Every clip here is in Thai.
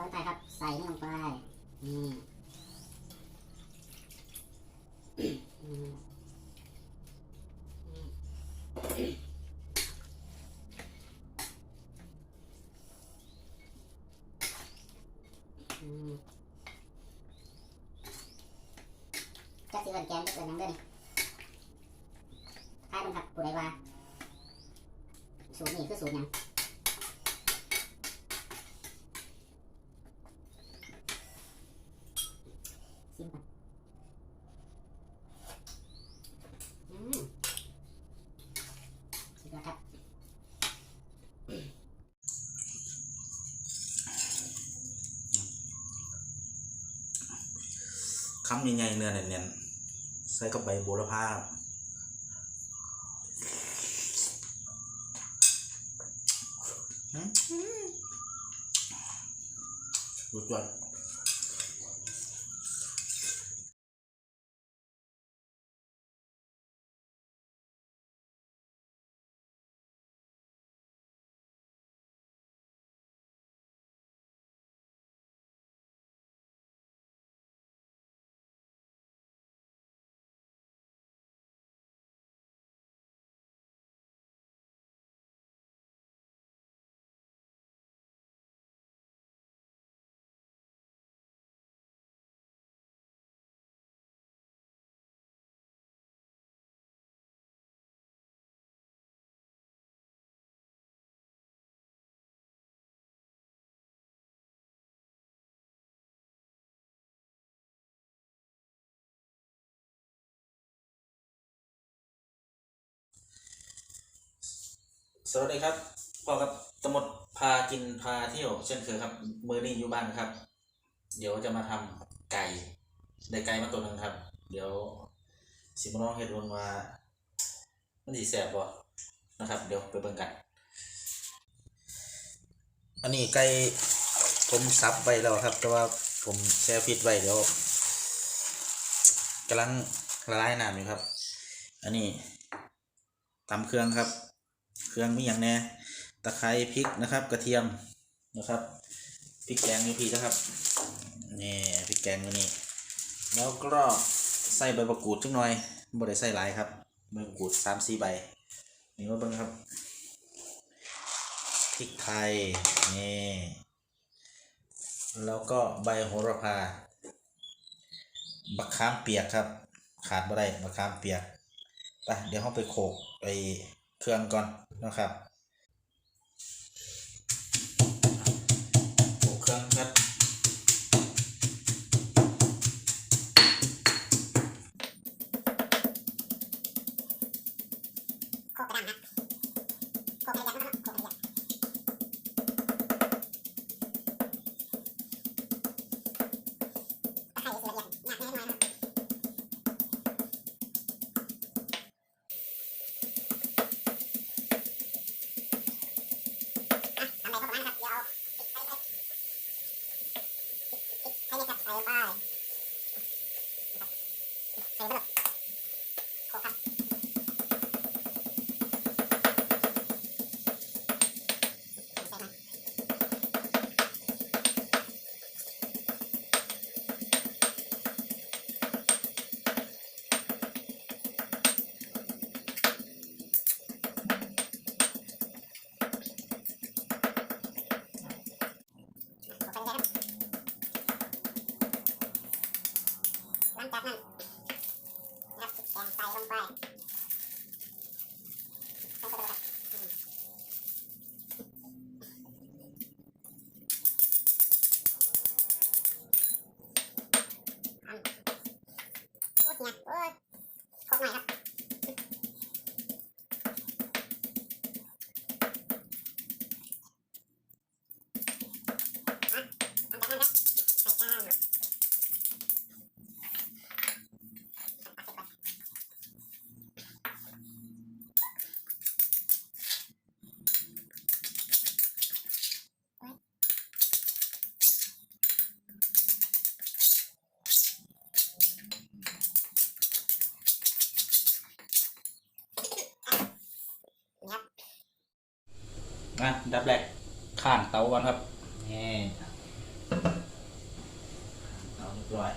ตอนท้ครับ ใส่มันลงไป นี่จักสิเอิ้นแกนจักเอิ้นหยังเด้อนี่ทายมันครับผู้ใดว่า สูตรนี้คือสูตรยัง ชิมก่อนอืมสุดยอดครับ คำใหญ่ๆเนื้อเนียนๆใส่กับใบโบราภาอืมสุดยอด สวัสดีครับพ่อครับตมดพากินพาเที่ยวเช่นเคยครับ มือนี้อยู่บ้านครับ เดี๋ยวจะมาทำไก่ได้ไก่มาตัวหนึ่งครับ เดี๋ยวสิมาลองเฮ็ดเบิ่งว่ามันสิแซ่บบ่นะครับ เดี๋ยวไปเบิ่งกัน อันนี้ไก่ผมซับไว้แล้วครับ แต่ว่าผมแช่ฟิตไว้เดี๋ยวกำลังละลายน้ำอยู่ครับ อันนี้ตำเครื่องครับ เครื่องมีอย่างแน่ตะไคร้พริกนะครับ กระเทียมนะครับพริกแกงนี่พี่นะครับนี่พริกแกงอยู่นี่แล้วก็ใส่ใบมะกรูดจังหน่อยบ่ได้ใส่หลายครับใบมะกรูดสามสี่ใบนี่มาเบิ่งครับพริกไทยนี่แล้วก็ใบโหระพาบักขามเปียกครับ ขาดบ่ได้บักขามเปียกไปเดี๋ยวเราไปโขกไป เครื่องก่อนนะครับ ไป นะดับแรกข้างเตาก่อนครับนี่เอาเรียบร้อย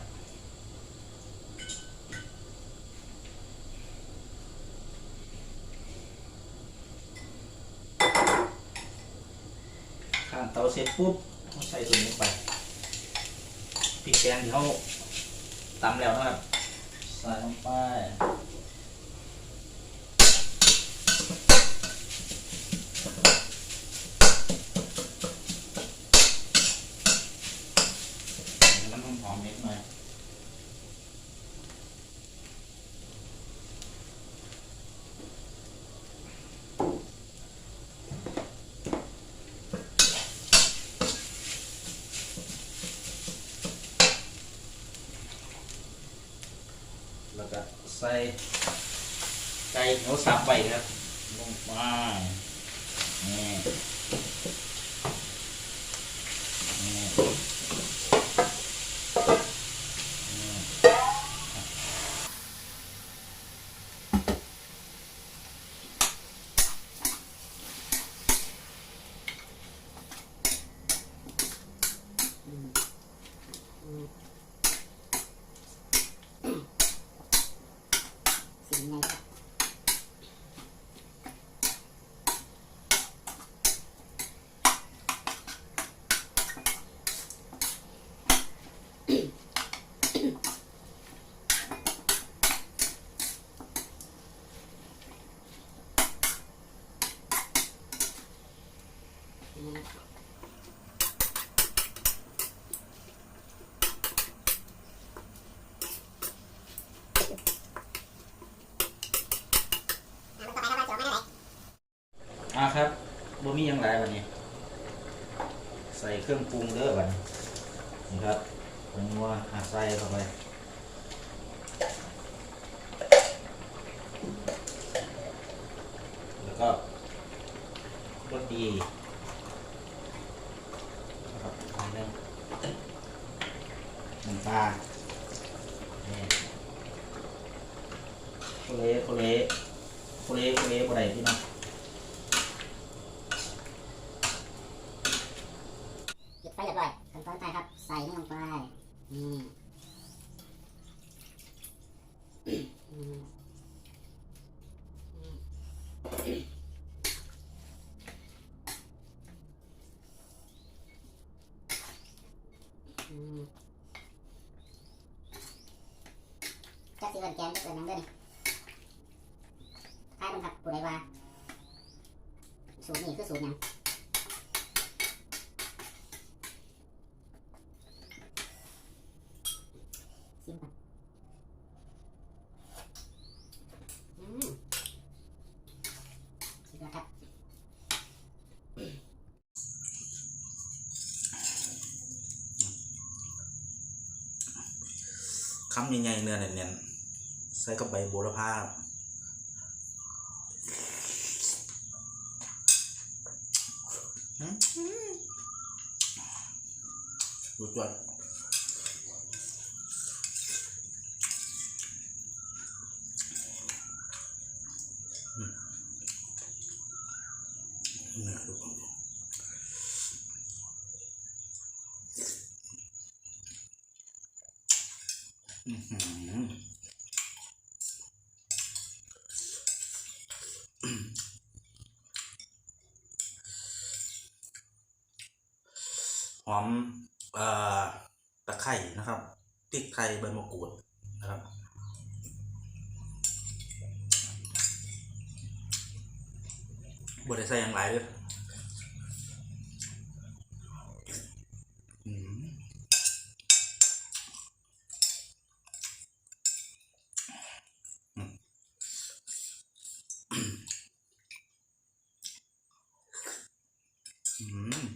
ข้างเตาเสร็จปุ๊บใส่ตัวนี้ไปพริกแกงที่เขาตำแล้วนะครับ ใส่ลงไป มันต้องหอมนิดหน่อยแล้วก็ ใส่ไก่เหนียวสับไปครับลงไปนี่นี่ สิ่งไงครับ อ่าครับบ่มีหยังไรวันนี้ ใส่เครื่องปรุงเด้อบัดนี้นี่ครับผงนัวหาใส่เข้าไปแล้วก็รสดีนะครับอันนึงน้ำปลาโคเลโคเลโคเลโคเลบ่ได้พี่น้อง ปิดไฟเรียบร้อยขั้นตอนต่อไปครับ ใส่นี่ลงไปนี่อืมอืม จักสิเอินแกงจักเอินหยังเด้อนี่ท้ายมันครับผู้ใดว่าสูตรนี้คือสูตรยังชิมก่อนอืมสุดยอดครับคำใหญ่ๆเนื้อเนียนๆ ใส่กับใบโบระพาครับอืมสุดยอดอืมเนื้อดูปังๆอื้อหือ หอมเอ่อตะไคร่นะครับพริกไทยใบมะกรูดนะครับบดใส่อย่างไรเลยอืมอืมอืม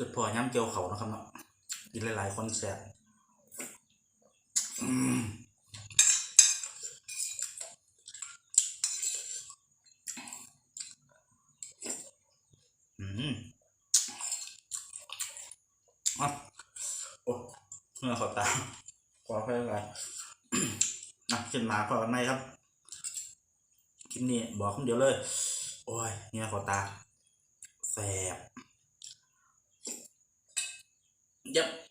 สุดพอย่ำเจียวเขานะครับเนาะกินหลายๆคนแซ่บอืมอืมอะโอ้เมื่อขอตาขอให้อะไรนะขึ้นมาพอกันไหมครับคลิปลิปนี้บอกคำเดียวเลย โอ้ยเนี่ยขอตาแสบ ยับ